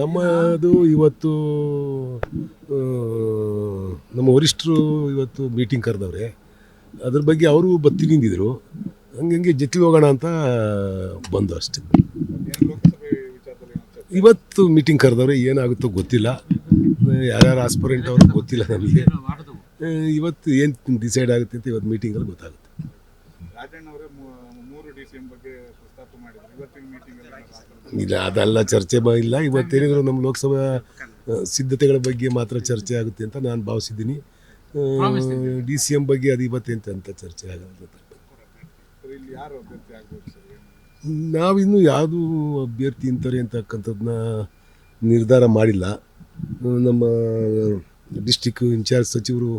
ನಮ್ಮದು ಇವತ್ತು ನಮ್ಮ ವರಿಷ್ಠರು ಇವತ್ತು ಮೀಟಿಂಗ್ ಕರೆದವ್ರೆ. ಅದ್ರ ಬಗ್ಗೆ ಅವರು ಬತ್ತಿ ಹಂಗೆ ಹಂಗೆ ಜೊತೆ ಹೋಗೋಣ ಅಂತ ಬಂದು ಅಷ್ಟೆ. ಇವತ್ತು ಮೀಟಿಂಗ್ ಕರೆದವ್ರೆ, ಏನಾಗುತ್ತೋ ಗೊತ್ತಿಲ್ಲ. ಯಾರ್ಯಾರು ಆಸ್ಪರೆಂಟ್ ಅವರು ಗೊತ್ತಿಲ್ಲ ನಮಗೆ. ಇವತ್ತು ಏನು ಡಿಸೈಡ್ ಆಗುತ್ತೆ ಅಂತ ಇವತ್ತು ಮೀಟಿಂಗಲ್ಲಿ ಗೊತ್ತಾಗುತ್ತೆ. ರಾಜಣ್ಣ ಅವರೇ ಮೂರು ಡಿ ಸಿ ಎಂ ಬಗ್ಗೆ ಪ್ರಸ್ತಾಪ ಮಾಡಿದ್ರು. ಇವತ್ತಿನ ಮೀಟಿಂಗ್ ಅಲ್ಲಿ ಏನಾದ್ರು ಇಲ್ಲ ಅದೆಲ್ಲ ಚರ್ಚೆ ಬ ಇಲ್ಲ. ಇವತ್ತೇನಿದ್ರು ನಮ್ಮ ಲೋಕಸಭಾ ಸಿದ್ಧತೆಗಳ ಬಗ್ಗೆ ಮಾತ್ರ ಚರ್ಚೆ ಆಗುತ್ತೆ ಅಂತ ನಾನು ಭಾವಿಸಿದ್ದೀನಿ. ಡಿ ಸಿ ಎಂ ಬಗ್ಗೆ ಅದು ಇವತ್ತೆಂತ ಅಂತ ಚರ್ಚೆ ಆಗಲ್ಲ ಸರ್ ಇಲ್ಲಿ ಯಾರು ಅಭ್ಯರ್ಥಿ ಆಗ್ಬೋದು ಸರ್? ಏನು? ನಾವಿನ್ನೂ ಯಾವುದು ಅಭ್ಯರ್ಥಿ ಇಂತಾರೆ ಅಂತಕ್ಕಂಥದ್ದನ್ನ ನಿರ್ಧಾರ ಮಾಡಿಲ್ಲ. ನಮ್ಮ ಡಿಸ್ಟಿಕ್ ಇನ್ಚಾರ್ಜ್ ಸಚಿವರು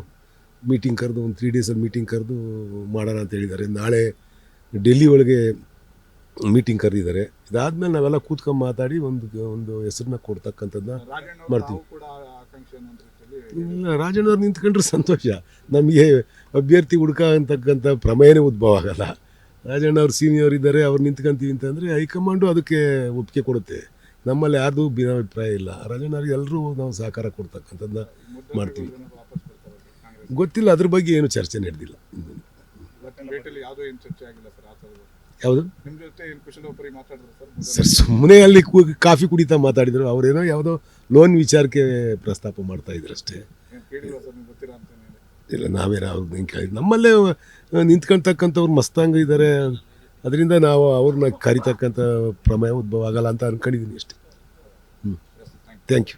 ಮೀಟಿಂಗ್ ಕರೆದು ಒಂದು ತ್ರೀ ಡೇಸಲ್ಲಿ ಮೀಟಿಂಗ್ ಕರೆದು ಮಾಡೋಣ ಅಂತ ಹೇಳಿದ್ದಾರೆ. ನಾಳೆ ಡೆಲ್ಲಿ ಒಳಗೆ ಮೀಟಿಂಗ್ ಕರೆದಿದ್ದಾರೆ. ಇದಾದಮೇಲೆ ನಾವೆಲ್ಲ ಕೂತ್ಕೊಂಡು ಮಾತಾಡಿ ಒಂದು ಒಂದು ಹೆಸರನ್ನ ಕೊಡ್ತಕ್ಕಂಥದ್ದನ್ನ ರಾಜಣ್ಣ ಅವರು ಮಾಡ್ತೀವಿ. ಅವ್ರು ಇಲ್ಲ ರಾಜಣ್ಣವ್ರು ನಿಂತ್ಕೊಂಡ್ರೆ ಸಂತೋಷ. ನಮಗೆ ಅಭ್ಯರ್ಥಿ ಹುಡುಕ ಅಂತಕ್ಕಂಥ ಪ್ರಮೇಯನೇ ಉದ್ಭವ ಆಗಲ್ಲ. ರಾಜಣ್ಣವ್ರು ಸೀನಿಯರ್ ಇದ್ದಾರೆ ಅವ್ರು ನಿಂತ್ಕೊಂತೀವಿ ಅಂತಂದರೆ ಹೈಕಮಾಂಡು ಅದಕ್ಕೆ ಒಪ್ಪಿಗೆ ಕೊಡುತ್ತೆ. ನಮ್ಮಲ್ಲಿ ಯಾರ್ದು ಭಿನ್ನಾಭಿಪ್ರಾಯ ಇಲ್ಲ. ರಾಜಣ್ಣ ರಾಜಣ್ಣವ್ರಿಗೆ ಎಲ್ಲರೂ ನಾವು ಸಹಕಾರ ಕೊಡ್ತಕ್ಕಂಥದ್ದನ್ನ ಮಾಡ್ತೀವಿ. ಗೊತ್ತಿಲ್ಲ ಅದ್ರ ಬಗ್ಗೆ ಏನು ಚರ್ಚೆ ನಡೆದಿಲ್ಲ. ಯಾವುದೋ ಸರ್ ಸುಮ್ಮನೆ ಅಲ್ಲಿ ಕಾಫಿ ಕುಡಿತಾ ಮಾತಾಡಿದ್ರು. ಅವರೇನೋ ಯಾವುದೋ ಲೋನ್ ವಿಚಾರಕ್ಕೆ ಪ್ರಸ್ತಾಪ ಮಾಡ್ತಾ ಇದ್ರು ಅಷ್ಟೇ. ಇಲ್ಲ ನಾವೇನೋ ಅವ್ರನ್ನ ಕೇಳಿದ್ರು ಕೇಳಿದ್ ನಮ್ಮಲ್ಲೇ ನಿಂತ್ಕೊಂತಕ್ಕಂಥವ್ರು ನಿಂತ್ಕೊಳ್ತಕ್ಕಂಥವ್ರು ಮಸ್ತಾಂಗ ಇದ್ದಾರೆ. ಅದರಿಂದ ನಾವು ಅವ್ರನ್ನ ಕರಿತಕ್ಕಂಥ ಪ್ರಮೇಯ ಉದ್ಭವ ಆಗಲ್ಲ ಅಂತ ಅನ್ಕೊಂಡಿದ್ದೀನಿ ಅಷ್ಟೇ. ಹ್ಞೂ ಥ್ಯಾಂಕ್ ಯು